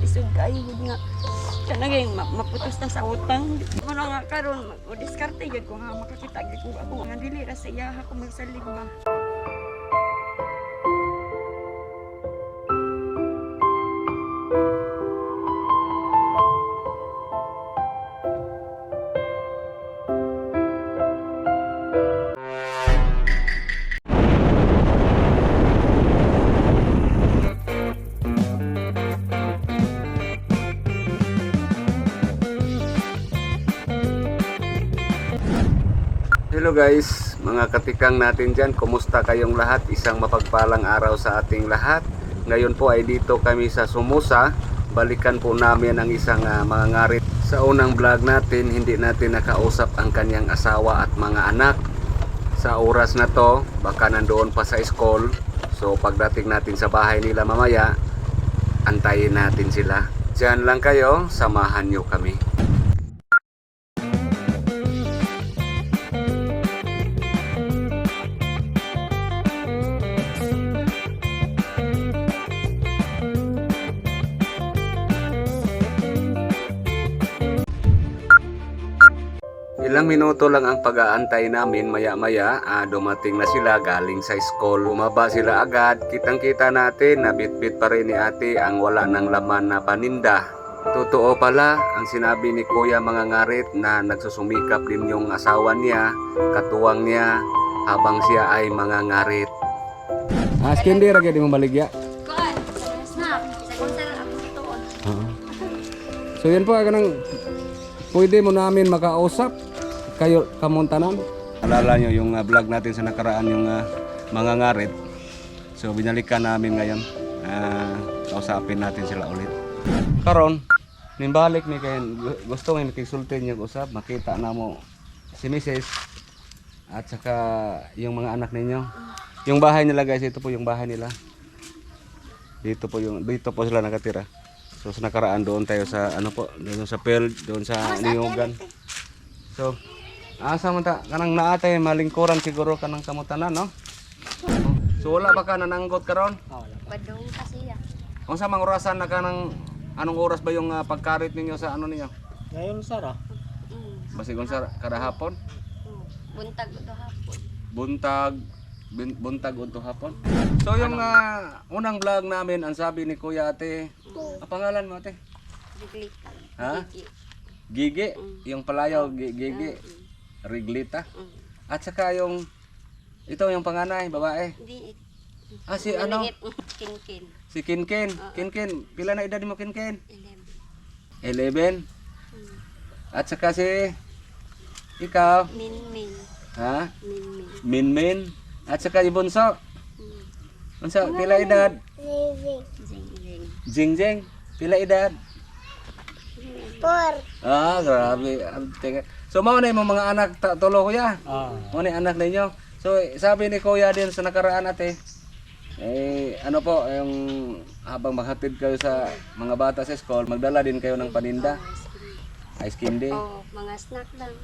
isog kayo gud nga kanagay ma maputos na sa utang. Mo na nga karon o diskarte gyud ko nga makakita ako nga dili ra sa iya ako magsalig ba Hello guys, mga katikang natin dyan, kumusta kayong lahat? Isang mapagpalang araw sa ating lahat. Ngayon po ay dito kami sa Sumusa. Balikan po namin ang isang ah, mga ngarit. Sa unang vlog natin, hindi natin nakausap ang kanyang asawa at mga anak. Sa oras na to, baka nandoon pa sa school. So pagdating natin sa bahay nila mamaya, antayin natin sila. Diyan lang kayo, samahan nyo kami. Ilang minuto lang ang pag-aantay namin maya-maya ah, dumating na sila galing sa school. Bumaba sila agad. Kitang-kita natin na bit-bit pa rin ni ate ang wala ng laman na paninda. Totoo pala ang sinabi ni Kuya mga ngarit na nagsusumikap din yung asawa niya, katuwang niya habang siya ay mga ngarit. Ah, skindi ra gyud mo baligya. So yan po kanang pwede mo namin makausap kayo kamuntanan. Alala nyo yung uh, vlog natin sa nakaraan yung uh, mga ngarit. So binalikan namin ngayon. Uh, kausapin natin sila ulit. Karon, nimbalik ni kay gu- gusto nga makisulti niyo usap, makita na mo si Mrs. at saka yung mga anak ninyo. Yung bahay nila guys, ito po yung bahay nila. Dito po yung dito po sila nakatira. So sa nakaraan doon tayo sa ano po, doon sa Pearl, doon sa Niyugan. So asa man ta kanang naatay malingkuran siguro kanang kamutanan no? So wala ba ka nananggot karon? Badong kasi ya. Unsa mang orasan na kanang anong oras ba yung ah, pagkarit ninyo sa ano ninyo? Ngayon, Sara. Mm. Basig unsa kada hapon? mm. Buntag do hapon. Buntag bin- buntag unto hapon. So yung ah, unang vlog namin ang sabi ni Kuya Ate, ang pangalan mo Ate? Diglita. Ha? Gigi. Gigi, yung palayaw gi- Gigi, Riglita. Mm. At saka yung ito yung panganay, babae. Di Ah si ano? Kinkin. Si Kinkin. Kinkin, pila na edad mo Kinkin? Eleven. 11. At saka si ikaw, Min min. ha? Min min. Minmin. At saka yung bunso. Mm. Unsa pila edad? Zing zing. Jingjing, pila edad? Por. Ah, grabe. Ang tinga- So mao na yung mga anak ta- tulo kuya. Ah. Mao yung anak ninyo. So sabi ni kuya din sa nakaraan ate, eh ano po, yung habang maghatid kayo sa mga bata sa school, magdala din kayo ng paninda. Ice candy. Oh, mga snack lang.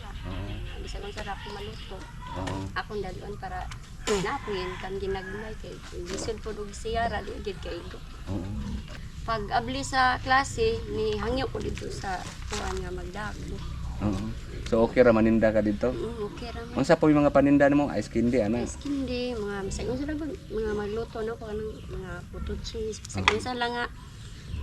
Bisa kong sarap maluto. Oo. Akong dalon para napin kan ginagmay kay lisod po og siyara di gid kay ko. Oo. Pag abli sa klase ni hangyo ko dito sa kuan nga magdako. Oo. So okay ra maninda ka dito. Mm, okay ra man. Unsa po yung mga paninda nimo? Ice candy ana. Ice candy, mga bisag unsa lang ba mga magluto na ko anong mga puto cheese, bisag unsa lang nga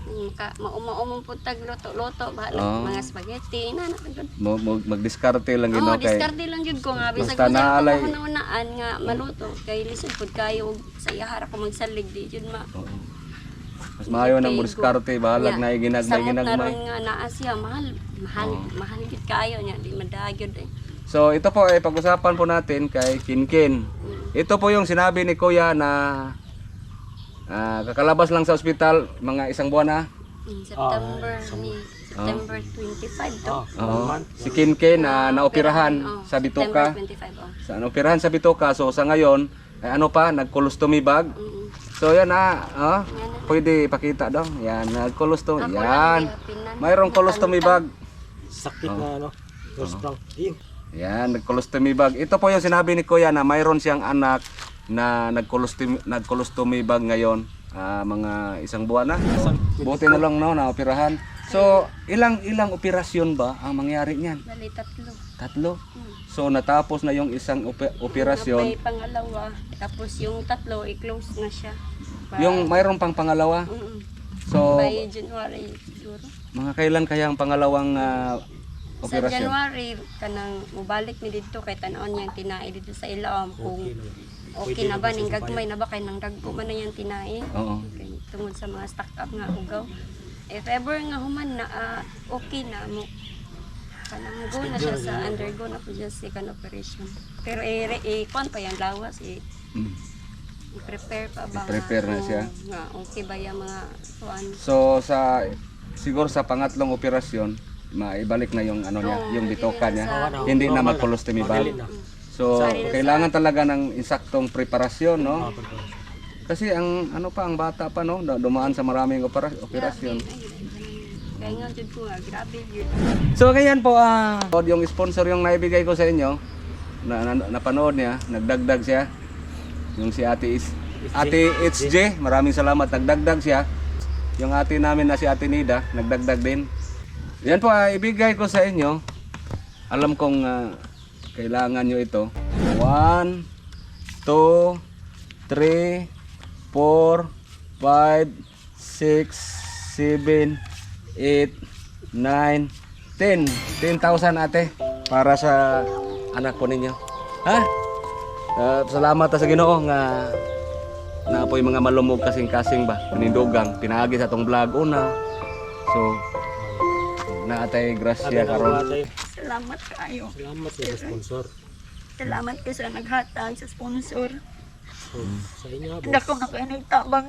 mm, ka maumo-umong putag luto-luto bahala Oh. mga spaghetti na na gud. Mo mo- magdiskarte lang gino Oh, kay. diskarte lang jud ko nga bisag Basta unsa naalay- ko unaan nga maluto kay lisod pud kayo ug sa iyahara ko magsalig di jud ma. Oo. Mas maayo nang diskarte bahalag na ginagmay Samot na ginagmay. ron nga naa siya mahal mahal mahal gid kayo niya di madagyod eh. So ito po ay pag-usapan po natin kay Kinkin. Ito po yung sinabi ni Kuya na ah, kakalabas lang sa ospital mga isang buwan na. In September ni September 25 to. Ah. Oo. Si Kinkin na naoperahan Oh, sa Bituka. September 25 oh. Sa naoperahan sa Bituka. So sa ngayon ay ano pa nag-colostomy bag. Mm. So yan na, oh, Yan na. Pwede ipakita daw. Yan, nag-colostomy. Yan. Mayroong colostomy bag. Sakit na ano. First round. Iyo. Yan, nag-colostomy bag. Ito po yung sinabi ni Kuya na mayroon siyang anak na nag-colostomy, nag-colostomy bag ngayon. ah, mga isang buwan na. Buti na lang no, naoperahan. So, ilang ilang operasyon ba ang mangyari niyan? Bali, tatlo. Tatlo. Hmm. So, natapos na yung isang ope- operasyon. May pangalawa. Tapos yung tatlo, i-close na siya. Yung mayroon pang pangalawa. Mm-mm. So, By January siguro. mga kailan kaya ang pangalawang ah, Sa operasyon? January, kanang mubalik mi dito kay tanaon niyang tinai dito sa ilawom kung okay na ba ning gagmay na ba kay nang dagko man na yang tinai. Oo. Kay tungod sa mga stock up nga ugaw. If ever nga human na ah, okay na mo kanang go na siya sa undergo na po siya second operation. Pero i eh, kwan pa yan lawas eh, Mm. I-prepare pa ba? I-prepare na siya. Nga okay ba yung mga kuan? So, sa siguro sa pangatlong operasyon, maibalik na yung ano niya, Oo, yung bitoka hindi na niya. sa- Hindi na Normal na. mag-colostomy valve. Madali na. So, Sorry na kailangan talaga ng insaktong preparasyon, Ah, no? pagka- Kasi ang ano pa ang bata pa no, dumaan sa maraming opera- operasyon. Kaya nga jud ko nga grabe yun. So ganyan po ah yung sponsor yung naibigay ko sa inyo na, na napanood niya, nagdagdag siya. Yung si Ate Is Ate HJ, maraming salamat nagdagdag siya. Yung ate namin na si Ate Nida, nagdagdag din. Yan po ah, ibigay ko sa inyo. Alam kong ah, kailangan nyo ito. 1 2 3 4 5 6 7 8 9 10 10,000 ate para sa anak ko ninyo. Ha? Ah, salamat ta sa Ginoo nga na po mga malumog kasing-kasing ba panindugang pinaagi sa tong vlog una. So naatay grasya karon. Salamat kayo. Salamat sa sponsor. Salamat ka sa naghatag sa sponsor. So, sa inyo, boss. Hindi ako na kayo nagtabang.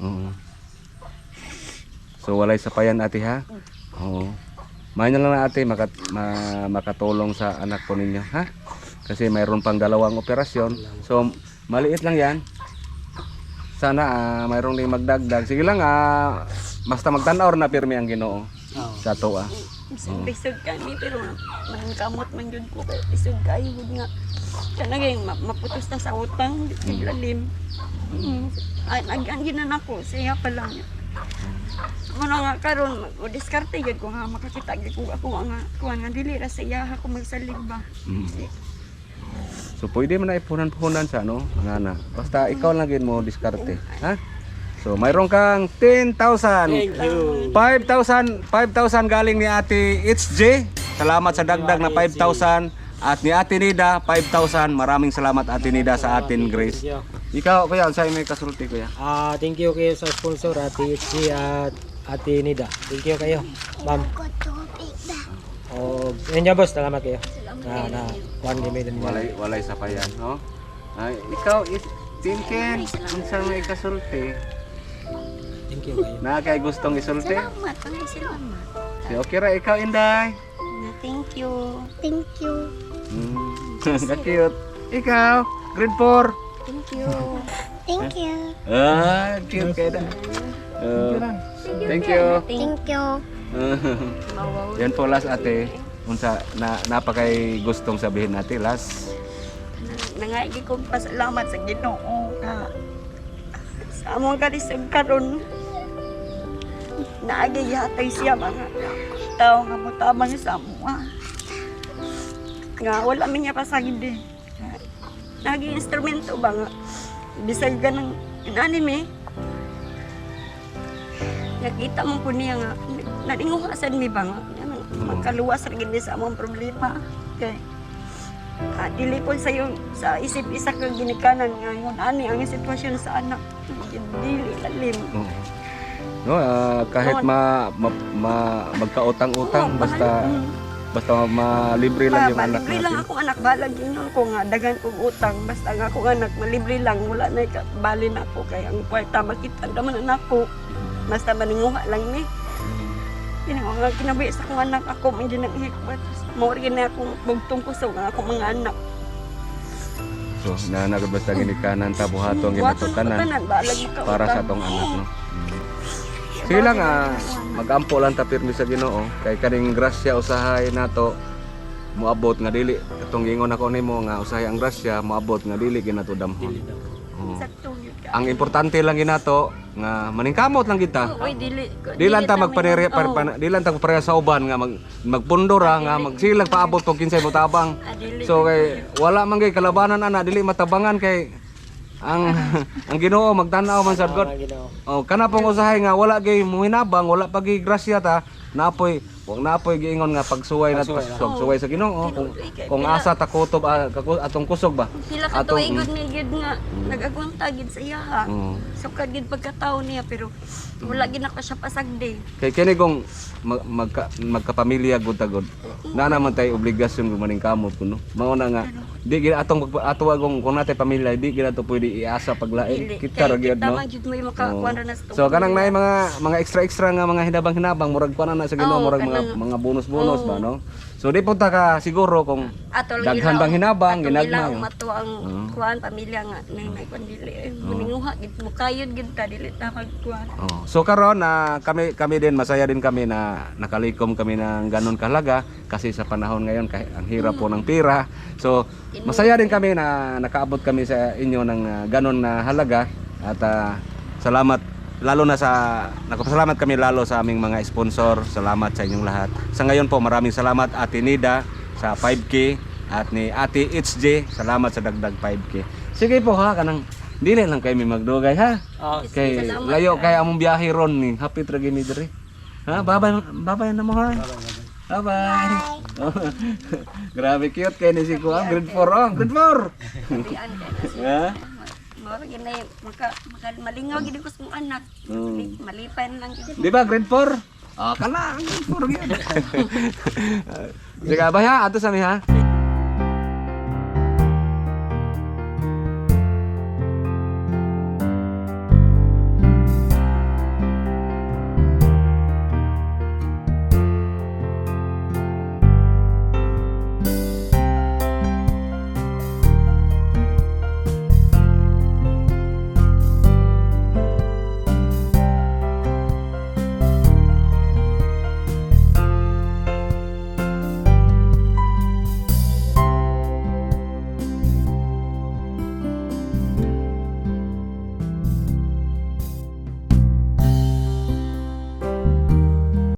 Oo. So walay sapayan ate ha? Oo. Mayan lang na ate makat, ma, makatulong sa anak po ninyo ha? Kasi mayroon pang dalawang operasyon. So maliit lang yan. Sana ah, mayroong ding magdagdag. Sige lang ah, basta magtanaw na pirmi ang ginoo Oo. sa to ah. Bisog bisog kami pero man kamot man jud ko kay bisog kayo gud nga. Kanagay ma maputos na sa utang di lalim. Mm. Ay nagyan ginan ako siya pa lang. Muna nga karon o diskarte gyud ko nga makakita ko ako nga kuan nga dili ra sa iya ako magsalig ba. Mm. So pwede mo na ipunan-punan sa ano, nga na. Basta ikaw lang gin mo diskarte, ha? So mayroon kang 10,000. Thank you. 5,000 5,000 galing ni Ate HJ. Salamat sa dagdag na 5,000 at ni Ate Nida 5,000. Maraming salamat Ate Nida sa atin Grace. Ikaw kuya, sa'yo may kasulti kuya. Ah, thank you kayo sa sponsor Ate Itzi at Ate Nida. Thank you kayo. Ma'am. Oh, yun niya boss, salamat kayo. Na na one game din Walay walay sa payan, no? Ay, ikaw is Tinken, unsa may kasulti? Thank you kayo. Na kay gustong isulti? Salamat, pangay salamat. Si okay ra ikaw Inday. Thank you. Thank you. Mm. Ka-cute. Ikaw, grade 4. Thank you. Thank you. Ah, cute kayo na. Uh, thank you. Thank you. Mawaw. Yan po last ate. Unsa na napakay gustong sabihin natin last. Nangaigi kong pasalamat sa Ginoo nga sa among kalisod karon. Naagi yatay siya mga tao nga mutabang sa amo nga wala man niya pasagid eh nagi instrumento ba nga? Bisag ka ng anime nakita mo po niya nga nalinguhasan mi ba nga ano, magkaluwas rin gini sa among problema. Kay Ah, dili po sa yung sa isip isa ka ginikanan nga yun. Ani ang sitwasyon sa anak. Dili lalim. Oo. No, ah, kahit ma, ma, ma- magkautang-utang Oo, basta. Mm. basta malibre lang yung anak malibre lang natin. ako anak. Balag yun ko nga dagan kong utang. Basta nga ako anak malibre lang. Wala na ka bali na ako. Kay ang kwarta makita naman anak ko. Basta maninguha lang ni. Yun ang nga kinabuhi sa akong anak ako hindi nang hikbat rin na akong bugtong kuso nga ako mga anak So, nanagod basta ginikanan tabuhato ang ko ginatutanan para sa utang. tong anak no. Mm. Sige lang ah, magampo lang ta pirmi sa Ginoo kay kaning grasya usahay nato moabot nga dili katong gingon ako nimo nga usahay ang grasya moabot nga dili ginato damhon. Oo. Sakto yun ka. ang importante lang ginato nga maningkamot lang kita. Oy, dili. Di lang ta magpanere par, pan- di lang ta pareha sa uban nga mag magpundora nga magsilag paabot pag kinsay mo tabang. Ah. So kay wala man kay kalabanan ana dili matabangan kay ang ang Ginoo magtan-aw man sad God. Oh, kana pong usahay nga wala gay muhinabang, wala pa gay grasya ta, napoy wag napoy giingon nga pagsuway na pagsuway sa Ginoo kung kung asa ta kutob ah, kaku- atong kusog ba. Pila ka Atong- tuig gud ni gid nga nagagunta gid sa iya ha. Mm. Sukad gid pagkataon niya pero wala gid ako siya pasagdi. Kay kini kung mag, magka, magkapamilya gud ta gud. Na naman tay obligasyon gumaning kamot kuno. Mao na nga di gid atong ato kung kung natay pamilya di gid ato pwede iasa paglain. Kita ra gyud no. So kanang nay mga mga extra extra nga mga hinabang-hinabang murag kuan na sa Ginoo Oo, murag mga mga bonus-bonus ba no. So di punta ka siguro kung Ato Daghan bang hinabang, ginagmay. ginagmay, Ato oh. mato ang kuan pamilya nga nay nay kuan dili. Eh, Muninguha gid mo kayod gid ta dili ta. Oh. So karon na kami kami din masaya din kami na nakalikom kami ng ganon kahalaga kasi sa panahon ngayon kahit ang hirap po ng pira. So masaya din kami na nakaabot kami sa inyo ng ah, ganon na halaga at ah, salamat lalo na sa nakapasalamat kami lalo sa aming mga sponsor. Salamat sa inyong lahat. Sa ngayon po maraming salamat Ate Nida sa 5K at ni Ate HJ salamat sa dagdag 5K. Sige po ha kanang dili lang kay mi magdugay ha. Oh, Kay layo kay among biyahe ron ni. Happy ra gini diri. Ha, babay babay na mo ha. Bye bye. Grabe cute kay ni si Kuya. Grade 4 oh, grade 4. Dian kay Ha? Mao gid nay maka, maka malingaw gid ko sa anak. Hmm. Malipay na lang gid. Di ba grade 4? Ah, kana grade 4 gyud. Sige, bye ha. Ato sa mi ha.